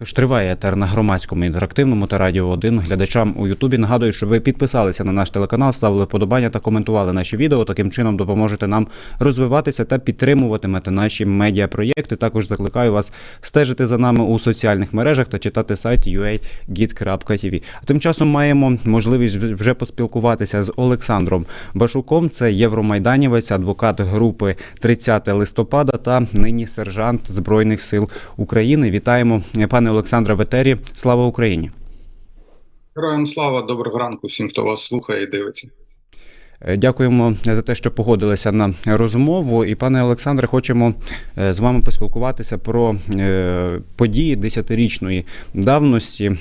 Тож триває етер на громадському інтерактивному та радіо 1. Глядачам у Ютубі нагадую, що ви підписалися на наш телеканал, ставили вподобання та коментували наші відео. Таким чином допоможете нам розвиватися та підтримуватимете наші медіапроєкти. Також закликаю вас стежити за нами у соціальних мережах та читати сайт uagit.tv. А тим часом маємо можливість вже поспілкуватися з Олександром Башуком. Це євромайданівець, адвокат групи 30 листопада та нині сержант Збройних сил України. Вітаємо, пане Олександре Ветері, етері. Слава Україні! Героям слава, доброго ранку всім, хто вас слухає і дивиться. Е, Дякуємо за те, що погодилися на розмову. І, пане Олександре, хочемо е, з вами поспілкуватися про е, події десятирічної давності.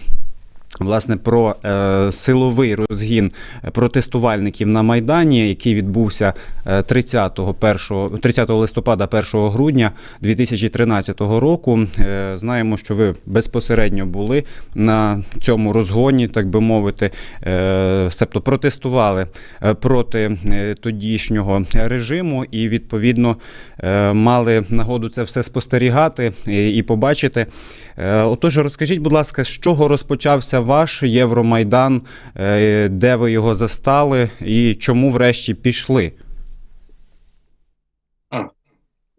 Власне, про е, силовий розгін протестувальників на Майдані, який відбувся е, 30, 1, 30 листопада, 1 грудня 2013 року. Е, знаємо, що ви безпосередньо були на цьому розгоні, так би мовити, е, себто протестували е, проти е, тодішнього режиму, і відповідно е, мали нагоду це все спостерігати і, і побачити. Е, Отож, розкажіть, будь ласка, з чого розпочався ваш Євромайдан, е, де ви його застали, і чому врешті пішли?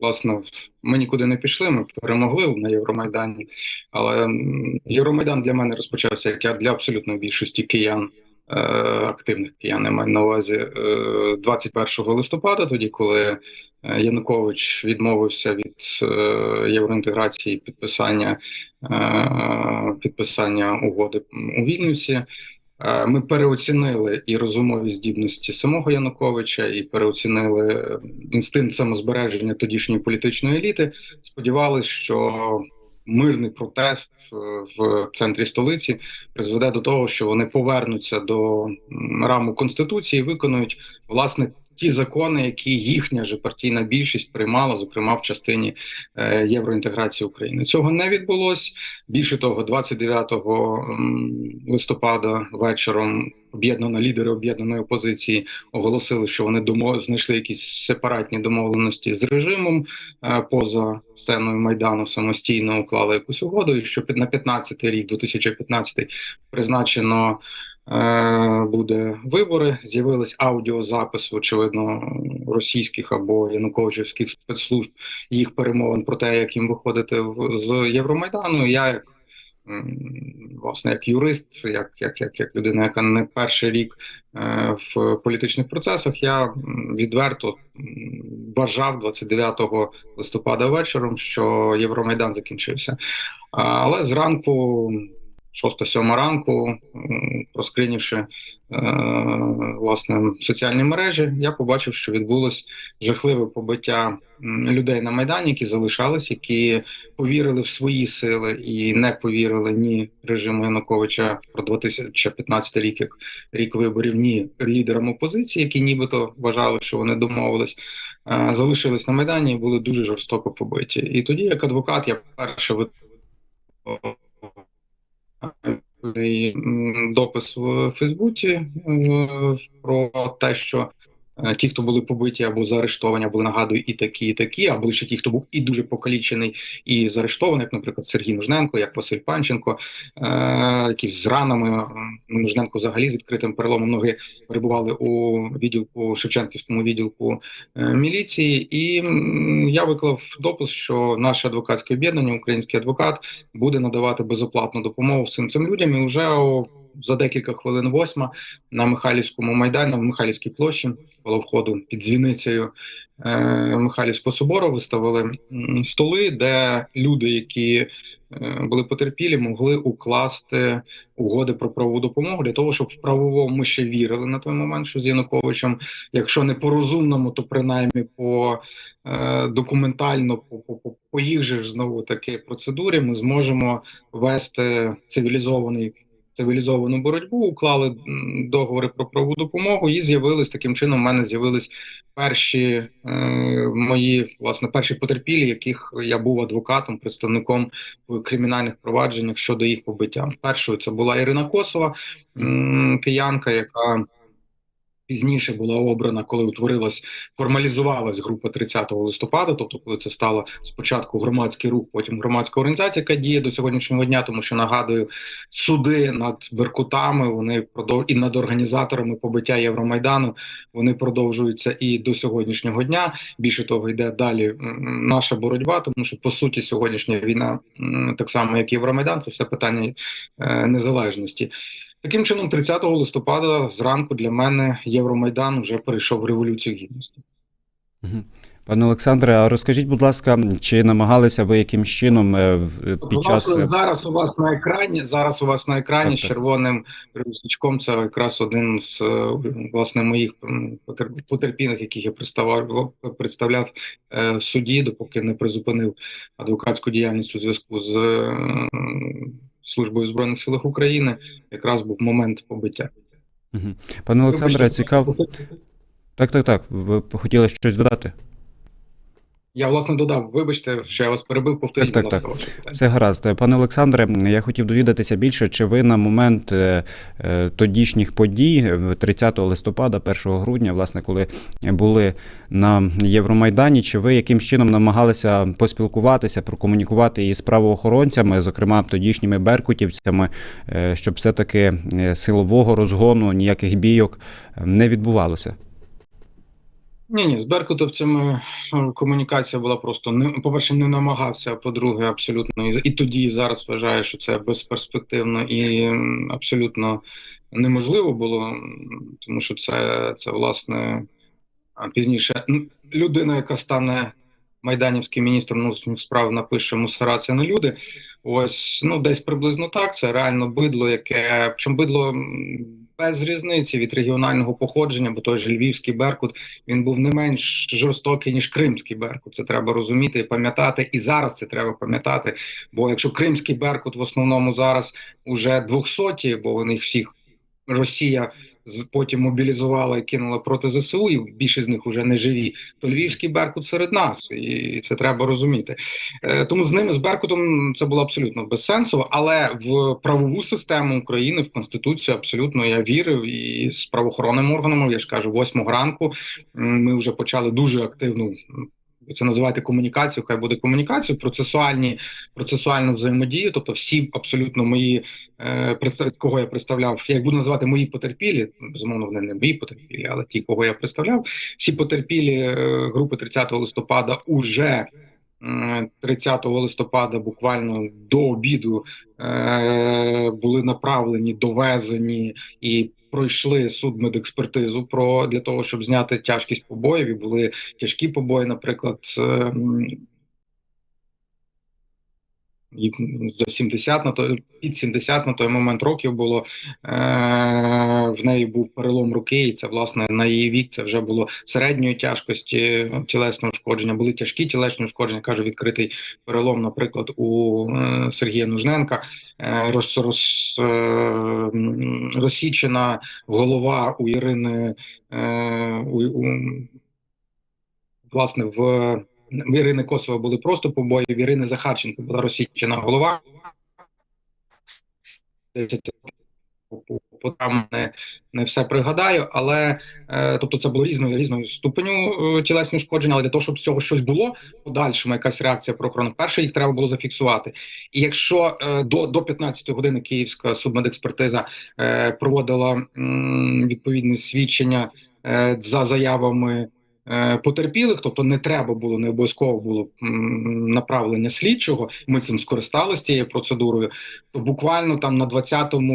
Власне, ми нікуди не пішли, ми перемогли на Євромайдані. Але Євромайдан для мене розпочався як для абсолютної більшості киян, активних киян, я маю на увазі е, 21 листопада, тоді, коли е, Янукович відмовився від е, євроінтеграції підписання, е, підписання угоди у Вільнюсі. Е, Ми переоцінили і розумові здібності самого Януковича, і переоцінили е, інстинкт самозбереження тодішньої політичної еліти. Сподівались, що мирний протест е, в центрі столиці призведе до того, що вони повернуться до раму конституції, і виконують власне ті закони, які їхня же партійна більшість приймала, зокрема в частині е, євроінтеграції України. Цього не відбулось. Більше того, 29 м, листопада вечором об'єднано лідери об'єднаної опозиції оголосили, що вони домо... знайшли якісь сепаратні домовленості з режимом е, поза сценою майдану самостійно уклали якусь угоду, і що на 15 рік, 2015 призначено. е, Буде вибори, з'явились аудіозаписи, очевидно, російських або януковичівських спецслужб їх перемовин про те, як їм виходити в- з Євромайдану. Я як власне як юрист, як, як, як, як людина, яка не перший рік е, в політичних процесах, я відверто бажав 29 листопада вечором, що Євромайдан закінчився. Але зранку. 6-7 ранку, проскринівши е, власне соціальні мережі, я побачив, що відбулось жахливе побиття людей на майдані, які залишались, які повірили в свої сили і не повірили ні режиму Януковича про 2015 рік, як рік виборів, ні лідерам опозиції, які нібито вважали, що вони домовились. е, Залишились на майдані і були дуже жорстоко побиті. І тоді, як адвокат, я перше допис в Фейсбуці е, про те, що ті, хто були побиті або заарештовані, або нагадую, і такі, і такі, а були ще ті, хто був і дуже покалічений, і заарештований, як, наприклад, Сергій Нужненко, як Василь Панченко, е, які з ранами Нужненко взагалі з відкритим переломом ноги перебували у відділку Шевченківському відділку е, міліції. І я виклав допис, що наше адвокатське об'єднання, український адвокат, буде надавати безоплатну допомогу всім цим людям. І вже за декілька хвилин восьма на Михайлівському майдані, в Михайлівській площі, коло входу під дзвіницею е, Михайлівського собору, виставили столи, де люди, які е, були потерпілі, могли укласти угоди про правову допомогу для того, щоб в правовому ми ще вірили на той момент, що з Януковичем, якщо не по розумному, то принаймні по е, документально, по, по, їх же ж знову таки процедурі, ми зможемо вести цивілізований. Цивілізовану боротьбу уклали договори про правову допомогу, і з'явились таким чином. У мене з'явились перші е, мої власне перші потерпілі, яких я був адвокатом, представником в кримінальних провадженнях щодо їх побиття. Першою це була Ірина Косова, киянка, яка Пізніше була обрана, коли утворилась, формалізувалась група 30 листопада. Тобто, коли це стало спочатку громадський рух, потім громадська організація, яка діє до сьогоднішнього дня, тому що нагадую, суди над беркутами вони продов... і над організаторами побиття Євромайдану вони продовжуються і до сьогоднішнього дня. Більше того, йде далі наша боротьба, тому що по суті сьогоднішня війна, так само як Євромайдан, це все питання е, незалежності. Таким чином, 30 листопада зранку для мене Євромайдан вже перейшов в революцію гідності. Пане Олександре, а розкажіть, будь ласка, чи намагалися ви якимсь чином е, під час Власне, зараз у вас на екрані? Зараз у вас на екрані Так, з червоним рюкзачком Це якраз один з е, власне моїх потерпілих, яких я представляв представляв е, в суді, допоки не призупинив адвокатську діяльність у зв'язку з е, службою збройних силах України. Якраз був момент побиття. Пане Олександре, цікаво. Так, так, так. Ви хотіли щось додати? Я власне додав, вибачте, що я вас перебив, повторіть, Так, так, питання. Все гаразд. Пане Олександре, я хотів довідатися більше, чи ви на момент е, е, тодішніх подій, е, 30 листопада, 1 грудня, власне, коли були на Євромайдані, чи ви якимсь чином намагалися поспілкуватися, прокомунікувати із правоохоронцями, зокрема тодішніми беркутівцями, е, щоб все-таки е, силового розгону, ніяких бійок е, не відбувалося? Ні, ні, з беркутовцями е, комунікація була просто не по-перше, не намагався. а По-друге, абсолютно і, і тоді, і зараз вважаю, що це безперспективно і абсолютно неможливо було, тому що це, це власне пізніше людина, яка стане майданівським міністром внутрішніх справ, напише мусора це не люди. Ось ну десь приблизно так. Це реально бидло, яке причому бидло без різниці від регіонального походження, бо той же львівський беркут він був не менш жорстокий ніж кримський беркут. Це треба розуміти і пам'ятати. І зараз це треба пам'ятати. Бо якщо кримський беркут в основному зараз уже двохсоті, бо вони всіх Росія потім мобілізувала і кинула проти ЗСУ, і більшість з них вже не живі. То львівський беркут серед нас, і це треба розуміти. Е, Тому з ними з Беркутом це було абсолютно безсенсово, але в правову систему України в конституцію абсолютно я вірив і з правоохоронними органами. Я ж кажу, восьмого ранку ми вже почали дуже активну. Це називаєте комунікацію, хай буде комунікацію, процесуальні процесуальну взаємодію. Тобто, всі абсолютно мої е, кого я представляв, я їх буду називати мої потерпілі. Безумовно, вони не мої потерпілі, але ті, кого я представляв, всі потерпілі е, групи 30 листопада уже м, 30 листопада, буквально до обіду, е, були направлені, довезені і пройшли судмедекспертизу про для того, щоб зняти тяжкість побоїв. І були тяжкі побої, наприклад. Е, за 70 на той під 70 на той момент років було е, в неї був перелом руки, і це власне на її вік це вже було середньої тяжкості тілесне ушкодження. Були тяжкі тілесні ушкодження. кажу, відкритий перелом, наприклад, у е, Сергія Нужненка, е, роз, роз, е, розсічена голова у Ірини е, у, у, власне в Ірини Косова були просто побої, в Ірини Захарченко була розсічена голова. 10 там не, не все пригадаю, але е, тобто це було різної різної ступеню е, тілесні ушкодження, але для того, щоб з цього щось було, подальшому якась реакція прокурора, перше їх треба було зафіксувати. І якщо е, до, до 15 години Київська судмедекспертиза е, проводила м, відповідні свідчення е, за заявами потерпілих, тобто не треба було, не обов'язково було направлення слідчого. Ми цим скористалися цією процедурою. То буквально там на 20-му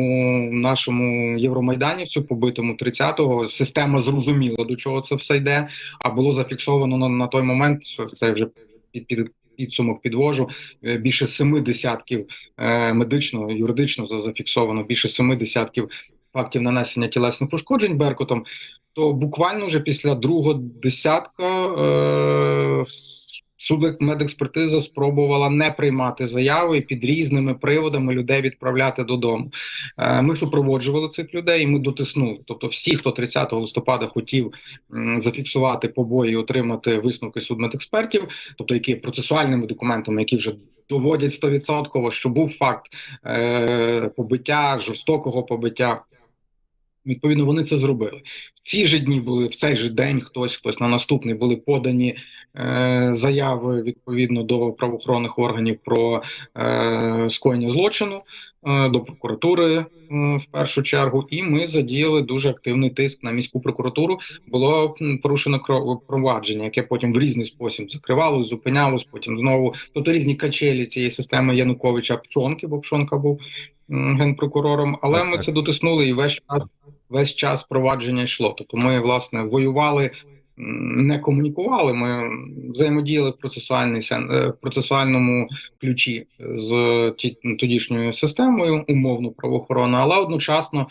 нашому Євромайданівцю, побитому 30-го, система зрозуміла, до чого це все йде. А було зафіксовано на, на той момент. Це вже під, під підсумок підвожу. е, Більше семи десятків е, медично, юридично за- зафіксовано більше семи десятків фактів нанесення тілесних ушкоджень Беркутом то буквально вже після другого десятка е, судмедекспертиза спробувала не приймати заяви під різними приводами людей відправляти додому. Е, ми супроводжували цих людей, і ми дотиснули. Тобто, всі, хто 30 листопада хотів м, зафіксувати побої, і отримати висновки судмедекспертів, тобто які процесуальними документами, які вже доводять 100%, що був факт е, побиття, жорстокого побиття Відповідно, вони це зробили. В ці ж дні були в цей же день. Хтось, хтось на наступний були подані е, заяви відповідно до правоохоронних органів про е, скоєння злочину е, до прокуратури е, в першу чергу. І ми задіяли дуже активний тиск на міську прокуратуру. Було порушено провадження, яке потім в різний спосіб закривалось, зупинялось. Потім знову тобто рівні качелі цієї системи Януковича Пшонки, бо Пшонка був генпрокурором. Але Так, ми так. це дотиснули і весь час весь час провадження йшло. Тобто ми власне воювали, не комунікували. Ми взаємодіяли в процесуальний е, процесуальному ключі з тодішньою системою, умовно правоохоронною, але одночасно.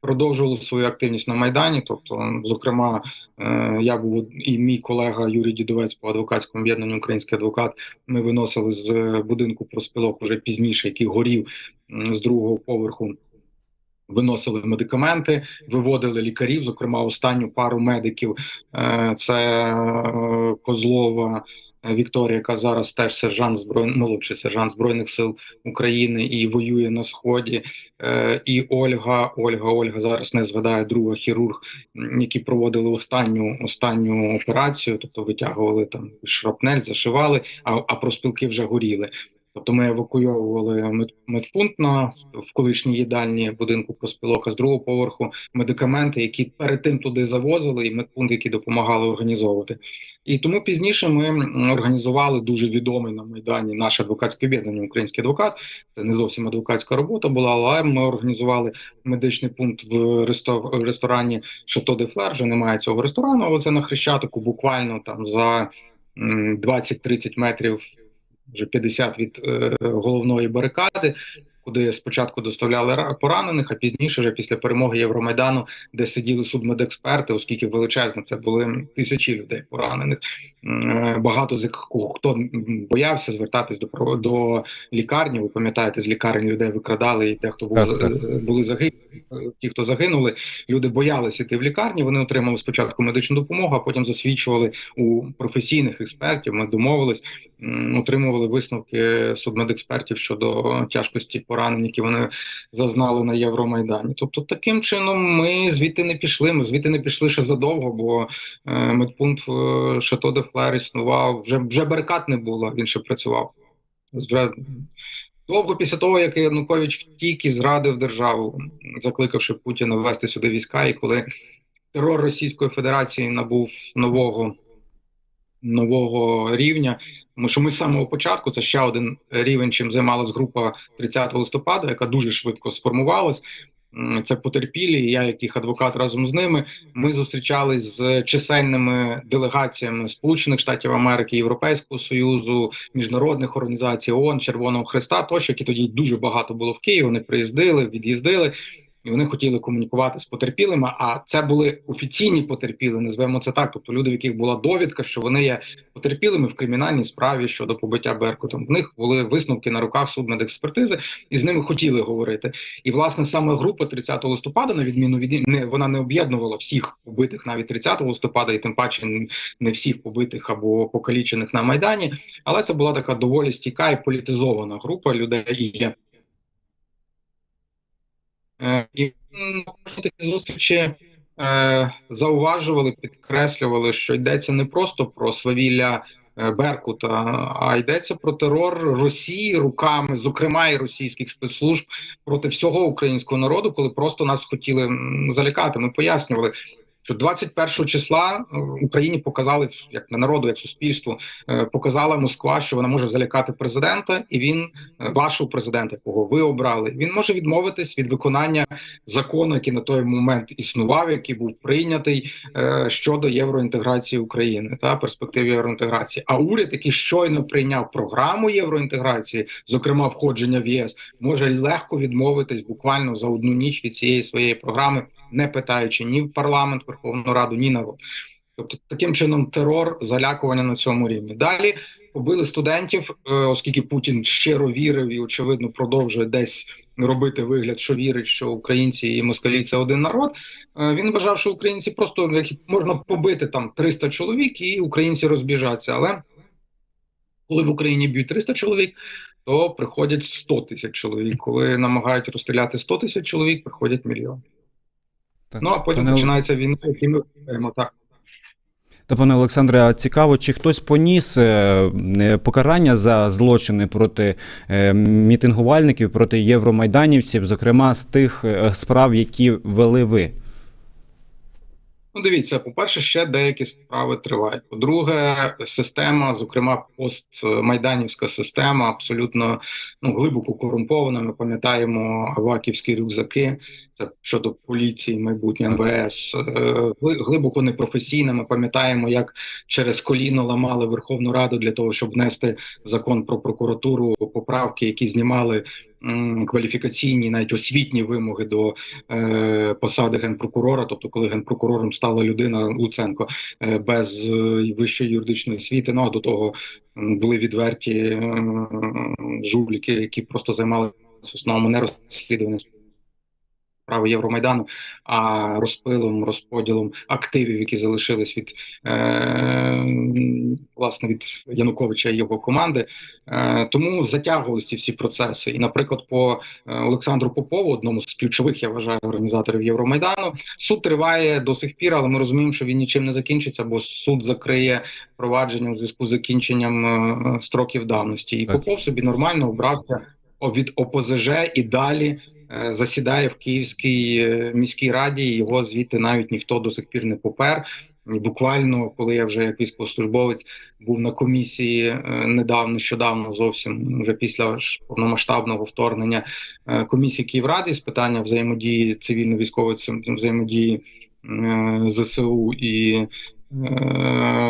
Продовжували свою активність на майдані. Тобто, зокрема, е, я був і мій колега Юрій Дідовець по адвокатському об'єднанню Український адвокат. Ми виносили з будинку проспілок уже пізніше, який горів з другого поверху виносили медикаменти, виводили лікарів. Зокрема, останню пару медиків е, це е, Козлова е, Вікторія, яка зараз теж сержант зброй... молодший сержант збройних сил України і воює на сході. І Ольга, Ольга, Ольга зараз не згадаю, друга хірург, які проводили останню останню операцію, тобто витягували там шрапнель, зашивали, а, а проспілки вже горіли. Тобто ми евакуйовували мед- медпункт на в колишній їдальні будинку проспілок, а з другого поверху медикаменти, які перед тим туди завозили, і медпункт, які допомагали організовувати. І тому пізніше ми організували дуже відомий на майдані наше адвокатське об'єднання Український адвокат. Це не зовсім адвокатська робота була, але ми організували медичний пункт в ресто- ресторані Шато де Флер. Вже немає цього ресторану, але це на Хрещатику, буквально там за м, 20-30 метрів вже 50 від е, головної барикади, куди спочатку доставляли ра- поранених, а пізніше, вже після перемоги Євромайдану, де сиділи судмедексперти, оскільки величезно це були тисячі людей поранених. Е, Багато з яких хто боявся звертатись до до лікарні. Ви пам'ятаєте, з лікарень людей викрадали, і те, хто був е, були загиблі, ті, хто загинули, люди боялися йти в лікарні. Вони отримали спочатку медичну допомогу, а потім засвідчували у професійних експертів. Ми домовились, отримували висновки судмедекспертів щодо тяжкості поранень, які вони зазнали на Євромайдані. Тобто, таким чином ми звідти не пішли. Ми звідти не пішли ще задовго, бо е, медпункт в Шато де Флер існував. Вже вже барикад не було. Він ще працював. Вже довго після того, як Янукович втік і зрадив державу, закликавши Путіна ввести сюди війська, і коли терор Російської Федерації набув нового нового рівня, тому що ми з самого початку це ще один рівень, чим займалась група 30 листопада, яка дуже швидко сформувалась. Це потерпілі. Я, як їх адвокат, разом з ними. Ми зустрічались з чисельними делегаціями Сполучених Штатів Америки, Європейського Союзу, міжнародних організацій ООН, Червоного Христа, тощо, які тоді дуже багато було в Києві. Вони приїздили, від'їздили. І вони хотіли комунікувати з потерпілими. А це були офіційні потерпілі, назвемо це так. Тобто люди, в яких була довідка, що вони є потерпілими в кримінальній справі щодо побиття Беркутом. В них були висновки на руках судмедекспертизи, і з ними хотіли говорити. І власне саме група 30 листопада, на відміну від не вона не об'єднувала всіх побитих навіть 30 листопада, і тим паче не всіх побитих або покалічених на майдані. Але це була така доволі стійка і політизована група людей. І І м, на такі зустрічі е, зауважували, підкреслювали, що йдеться не просто про свавілля е, Беркута, а йдеться про терор Росії руками, зокрема і російських спецслужб проти всього українського народу, коли просто нас хотіли залякати. Ми пояснювали. Що 21 числа е, Україні показали як на народу, як суспільству, е, показала Москва, що вона може залякати президента, і він е, вашого президента, якого ви обрали, він може відмовитись від виконання закону, який на той момент існував, який був прийнятий щодо євроінтеграції України та перспектив євроінтеграції. А уряд, який щойно прийняв програму євроінтеграції, зокрема входження в ЄС, може легко відмовитись буквально за одну ніч від цієї своєї програми, не питаючи ні в парламент, Верховну Раду, ні народ. Тобто таким чином терор, залякування на цьому рівні. Далі побили студентів, е, оскільки Путін щиро вірив і очевидно продовжує десь робити вигляд, що вірить, що українці і москалі це один народ. Е, Він вважав, що українці просто як можна побити там 300 чоловік, і українці розбіжаться. Але коли в Україні б'ють 300 чоловік, то приходять 100 тисяч чоловік. Коли намагають розстріляти 100 тисяч чоловік, приходять мільйон. Так. Ну а потім Пане- починається війна, і ми виграємо так. Та пане Олександре, цікаво, чи хтось поніс е, покарання за злочини проти е, мітингувальників, проти євромайданівців, зокрема з тих е, справ, які вели ви? Ну, дивіться, по-перше, ще деякі справи тривають. По-друге, система, зокрема, постмайданівська система, абсолютно ну глибоко корумпована. Ми пам'ятаємо аваківські рюкзаки. Це щодо поліції, майбутнє МВС, Е, гли- глибоко непрофесійна. Ми пам'ятаємо, як через коліно ламали Верховну Раду для того, щоб внести закон про прокуратуру поправки, які знімали кваліфікаційні, навіть освітні вимоги до е, посади генпрокурора. Тобто, коли генпрокурором стала людина Луценко е, без е, вищої юридичної освіти, ну а до того були відверті е, жуліки, які просто займалися основному не розслідуванням справи Євромайдану, а розпилом, розподілом активів, які залишились від е, власне від Януковича і його команди. Е, тому затягувалися ці всі процеси. І, наприклад, по е, Олександру Попову, одному з ключових, я вважаю, організаторів Євромайдану, суд триває до сих пір, але ми розуміємо, що він нічим не закінчиться, бо суд закриє провадження у зв'язку з закінченням е, строків давності. І Так. Попов собі нормально обрався від ОПЗЖ і далі засідає в Київській е, міській раді. Його звідти навіть ніхто до сих пір не попер. Буквально, коли я вже як військовослужбовець був на комісії е, недавно, нещодавно зовсім вже після повномасштабного вторгнення е, комісії Київради з питання взаємодії цивільно-військової взаємодії е, ЗСУ і е,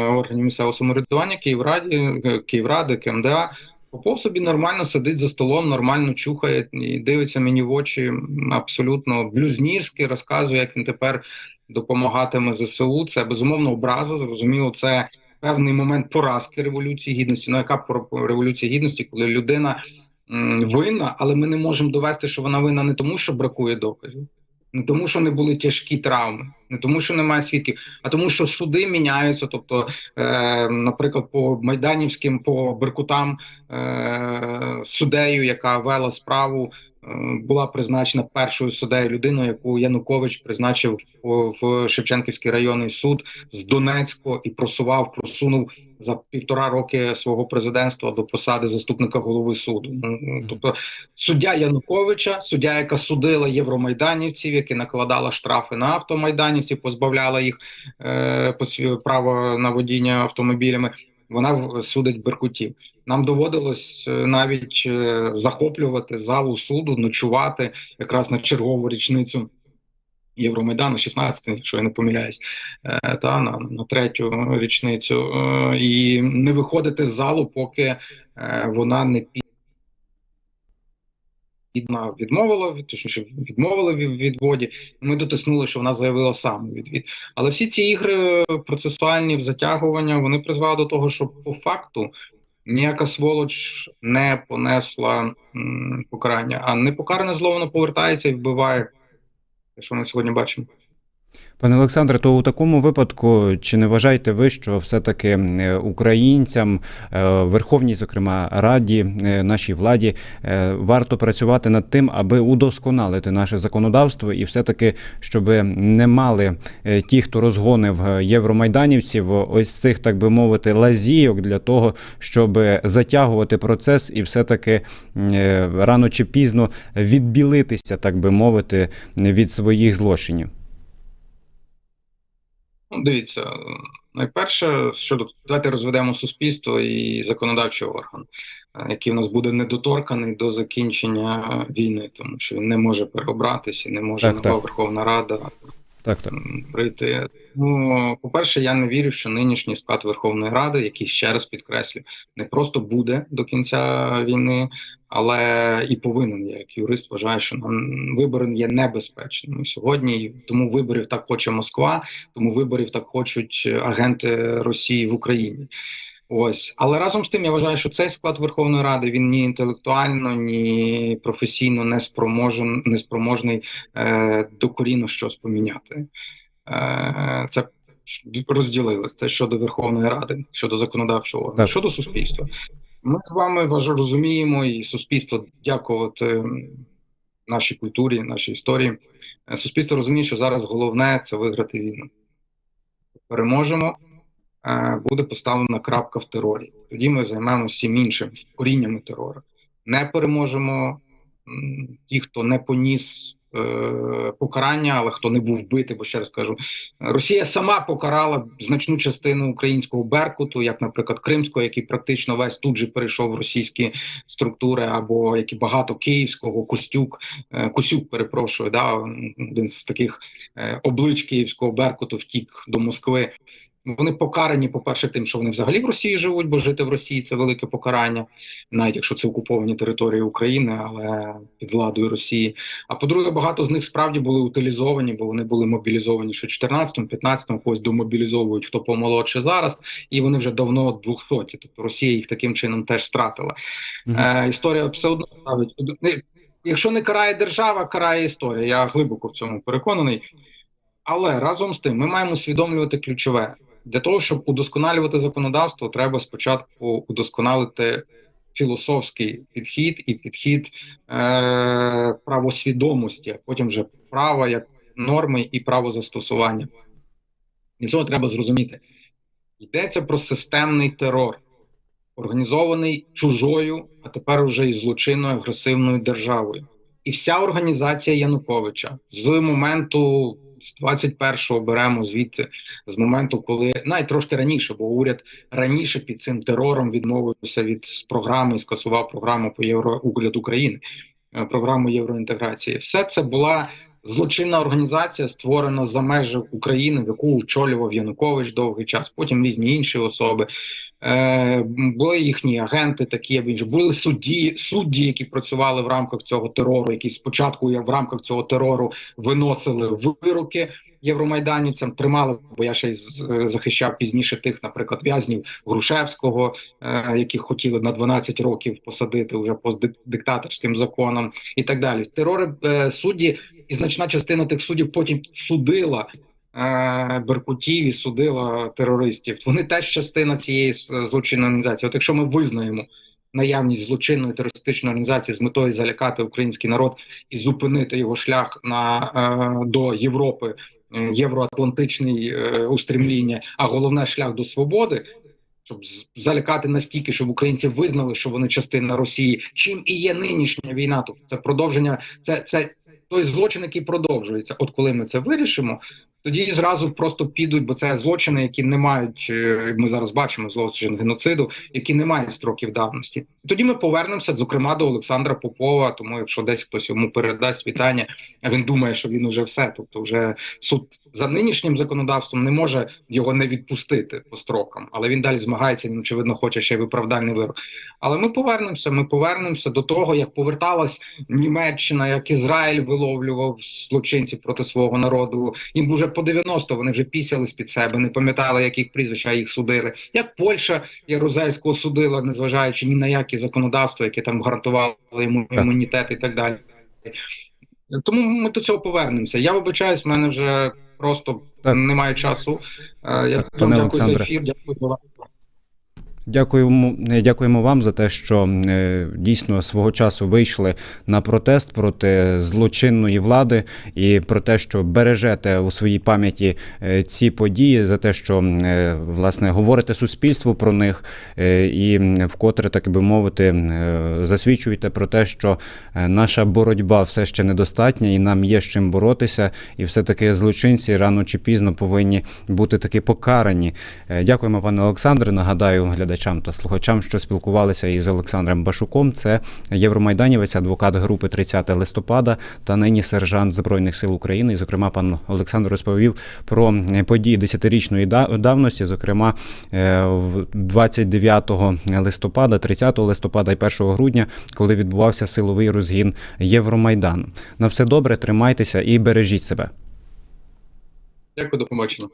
органів місцевого самоврядування Київраді, е, Київради, КМДА. Попов собі нормально сидить за столом, нормально чухає і дивиться мені в очі абсолютно блюзнірськи, розказує, як він тепер допомагатиме ЗСУ. Це безумовно образа. Зрозуміло, це певний момент поразки революції гідності. Ну яка революція гідності, коли людина винна, але ми не можемо довести, що вона винна не тому, що бракує доказів, не тому, що не були тяжкі травми, не тому, що немає свідків, а тому, що суди міняються. Тобто, е, наприклад, по майданівським, по беркутам е, суддею, яка вела справу, була призначена першою суддею людиною, яку Янукович призначив в Шевченківський районний суд з Донецьку і просував, просунув за півтора роки свого президентства до посади заступника голови суду. Ну, ну, Тобто, суддя Януковича, суддя, яка судила євромайданівців, які накладала штрафи на автомайданівців, позбавляла їх е, права на водіння автомобілями. Вона судить беркутів. Нам доводилось е, навіть е, захоплювати залу суду, ночувати якраз на чергову річницю Євромайдану, 16, якщо я не помиляюсь, е, та на, на третю річницю, і не виходити з залу, поки вона не Вона відмовила від точніше відмовила від відводі. Ми дотиснули, що вона заявила саме відвід. Але всі ці ігри процесуальні в затягування вони призвели до того, що по факту ніяка сволоч не понесла м, покарання, а непокаране зло воно повертається і вбиває. Що ми сьогодні бачимо. Пане Олександре, то у такому випадку чи не вважаєте ви, що все-таки е, українцям, е, Верховній, зокрема Раді, е, нашій владі, варто працювати над тим, аби удосконалити наше законодавство, і все-таки, щоб не мали ті, хто розгонив євромайданівців, ось цих, так би мовити, лазійок для того, щоб затягувати процес і все-таки рано чи пізно відбілитися, так би мовити, від своїх злочинів. Ну, дивіться, найперше, щодо давайте розведемо суспільство і законодавчий орган, е, який в нас буде недоторканий до закінчення війни, тому що він не може переобратися, не може Так, нова так. Верховна Рада Так, так. прийти. Ну, по-перше, я не вірю, що нинішній склад Верховної Ради, який ще раз підкреслю, не просто буде до кінця війни, але і повинен. Як юрист вважаю, що нам вибори є небезпечними сьогодні. Тому виборів так хоче Москва, тому виборів так хочуть агенти Росії в Україні. Ось, але разом з тим я вважаю, що цей склад Верховної Ради він ні інтелектуально, ні професійно не спроможен, не спроможний е, докорінно щось поміняти. Е, це розділили це щодо Верховної Ради, щодо законодавчого органу, Так. щодо суспільства. Ми з вами вважаю, розуміємо, і суспільство дякувати нашій культурі, нашій історії. Суспільство розуміє, що зараз головне це виграти війну. Переможемо, буде поставлена крапка в терорі. Тоді ми займемося всім іншим коріннями терору. Не переможемо ті, хто не поніс е, покарання, але хто не був вбитий, бо ще раз кажу, Росія сама покарала значну частину українського Беркуту, як, наприклад, Кримського, який практично весь тут же перейшов в російські структури, або як і багато київського, Костюк, е, Косюк, перепрошую, да, один з таких е, облич київського Беркуту втік до Москви. Вони покарані, по-перше, тим, що вони взагалі в Росії живуть, бо жити в Росії це велике покарання, навіть якщо це окуповані території України, але під владою Росії. А по-друге, багато з них справді були утилізовані, бо вони були мобілізовані ще в 14-му, 15-му, когось домобілізовують, хто помолодше зараз, і вони вже давно 200-ті. Тобто Росія їх таким чином теж стратила. Мгм. Е, історія все одно ставить. Якщо не карає держава, карає історія. Я глибоко в цьому переконаний. Але разом з тим ми маємо усвідомлювати ключове для того, щоб удосконалювати законодавство, треба спочатку удосконалити філософський підхід і підхід е, правосвідомості, а потім вже право як норми і право застосування. І цього треба зрозуміти. Йдеться про системний терор, організований чужою, а тепер уже і злочинною агресивною державою. І вся організація Януковича з моменту з 21-го беремо звідти, з моменту, коли навіть трошки раніше, бо уряд раніше під цим терором відмовився від програми скасував програму по євроугляд України, е, програму євроінтеграції. Все це була злочинна організація, створена за межі України, в яку очолював Янукович довгий час. Потім різні інші особи. Е, були їхні агенти, такі він же були судді, судді, які працювали в рамках цього терору, які спочатку в рамках цього терору виносили вироки євромайданівцям, тримали, бо я ще й е, захищав пізніше тих, наприклад, в'язнів Грушевського, е, яких хотіли на 12 років посадити вже по диктаторським законам, і так далі. Терори е, судді, і значна частина тих суддів потім судила е, беркутів і судила терористів. Вони теж частина цієї злочинної організації. От якщо ми визнаємо наявність злочинної терористичної організації з метою залякати український народ і зупинити його шлях на е, до Європи, е, євроатлантичний е, устремління, а головне шлях до свободи. Щоб залякати настільки, щоб українці визнали, що вони частина Росії, чим і є нинішня війна. Тобто це продовження, це, це той злочин, який продовжується. От коли ми це вирішимо, тоді зразу просто підуть, бо це злочини, які не мають. е, Ми зараз бачимо злочин геноциду, які не мають строків давності. Тоді ми повернемося, зокрема, до Олександра Попова. Тому, якщо десь хтось йому передасть вітання, він думає, що він уже все. Тобто, вже суд за нинішнім законодавством не може його не відпустити по строкам, але він далі змагається. Він очевидно хоче ще й виправдальний вирок. Але ми повернемося. Ми повернемося до того, як поверталась Німеччина, як Ізраїль виловлював злочинців проти свого народу. Їм вже по 90 вони вже пісялись під себе, не пам'ятали, яких їх прізвища їх судили. Як Польща Ярузельського судила, незважаючи ні на які законодавства, яке там гарантувало йому імунітет і так далі. Тому ми до цього повернемося. Я вибачаюсь, в мене вже просто Так. немає часу. Так, Я Так, пане дякую за ефір. Дякую за вас. Дякуємо, е, дякуємо вам за те, що е, дійсно свого часу вийшли на протест проти злочинної влади і про те, що бережете у своїй пам'яті е, ці події, за те, що е, власне говорите суспільству про них, е, і вкотре, так би мовити, е, засвідчуєте про те, що е, наша боротьба все ще недостатня, і нам є з чим боротися, і все-таки злочинці рано чи пізно повинні бути таки покарані. Е, Дякуємо, пане Олександре. Нагадаю глядачам та слухачам, що спілкувалися із Олександром Башуком. Це євромайданівець, адвокат групи 30 листопада та нині сержант Збройних сил України. І, зокрема, пан Олександр розповів про е, події десятирічної давності, зокрема е, 29 листопада, 30 листопада і 1 грудня, коли відбувався силовий розгін Євромайдану. На все добре, тримайтеся і бережіть себе. Дякую, до побачення.